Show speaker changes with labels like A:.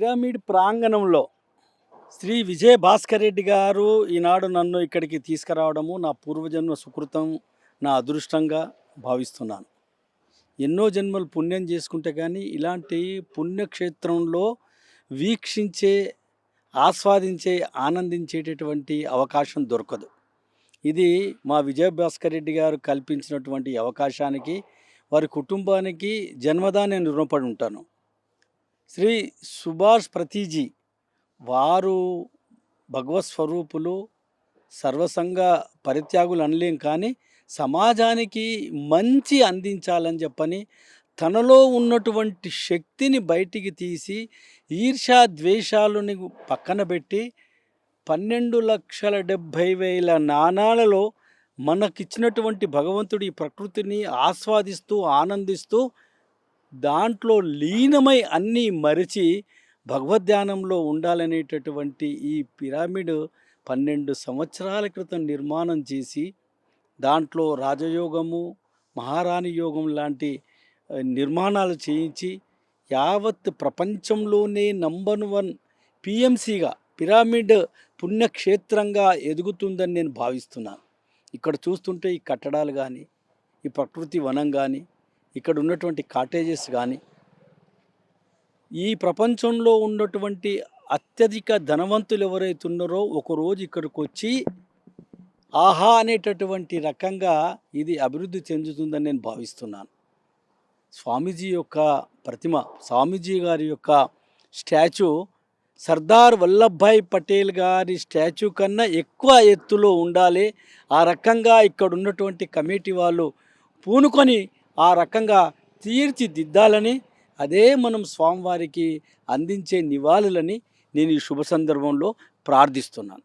A: Pyramid ప్రాంగణంలో శ్రీ విజయ భాస్కర్ రెడ్డి గారు ఈనాడు నన్ను ఇక్కడికి తీసుకురావడము నా పూర్వజన్మ సుకృతం నా అదృష్టంగా భావిస్తున్నాను. ఎన్నో జన్మలు పుణ్యం చేసుకుంటే కానీ ఇలాంటి పుణ్యక్షేత్రంలో వీక్షించే ఆస్వాదించే ఆనందించేటటువంటి అవకాశం దొరకదు. ఇది మా విజయ భాస్కర్ రెడ్డి గారు కల్పించినటువంటి అవకాశానికి వారి కుటుంబానికి జన్మదా నేను రుణపడి ఉంటాను. శ్రీ సుభాష్ ప్రతీజీ వారు భగవత్ స్వరూపులు సర్వసంగ పరిత్యాగులు అనలేం కానీ సమాజానికి మంచి అందించాలని చెప్పని తనలో ఉన్నటువంటి శక్తిని బయటికి తీసి ఈర్షా ద్వేషాలని పక్కన పెట్టి పన్నెండు లక్షల డెబ్భై వేల నాణాలలో మనకిచ్చినటువంటి భగవంతుడి ప్రకృతిని ఆస్వాదిస్తూ ఆనందిస్తూ దాంట్లో లీనమై అన్నీ మరిచి భగవద్ధ్యానంలో ఉండాలనేటటువంటి ఈ పిరమిడ్ పన్నెండు సంవత్సరాల క్రితం నిర్మాణం చేసి దాంట్లో రాజయోగము మహారాణి యోగం లాంటి నిర్మాణాలు చేయించి యావత్ ప్రపంచంలోనే నంబర్ వన్ పిఎంసిగా పిరమిడ్ పుణ్యక్షేత్రంగా ఎదుగుతుందని నేను భావిస్తున్నాను. ఇక్కడ చూస్తుంటే ఈ కట్టడాలు కానీ ఈ ప్రకృతి వనం కానీ ఇక్కడ ఉన్నటువంటి కాటేజెస్ కానీ ఈ ప్రపంచంలో ఉన్నటువంటి అత్యధిక ధనవంతులు ఎవరైతే ఉన్నారో ఒకరోజు ఇక్కడికి వచ్చి ఆహా అనేటటువంటి రకంగా ఇది అభివృద్ధి చెందుతుందని నేను భావిస్తున్నాను. స్వామీజీ యొక్క ప్రతిమ స్వామీజీ గారి యొక్క స్టాచ్యూ సర్దార్ వల్లభాయ్ పటేల్ గారి స్టాచ్యూ కన్నా ఎక్కువ ఎత్తులో ఉండాలి. ఆ రకంగా ఇక్కడ ఉన్నటువంటి కమిటీ వాళ్ళు పూనుకొని ఆ రకంగా తీర్చిదిద్దాలని అదే మనం స్వామివారికి అందించే నివాళులని నేను ఈ శుభ సందర్భంలో ప్రార్థిస్తున్నాను.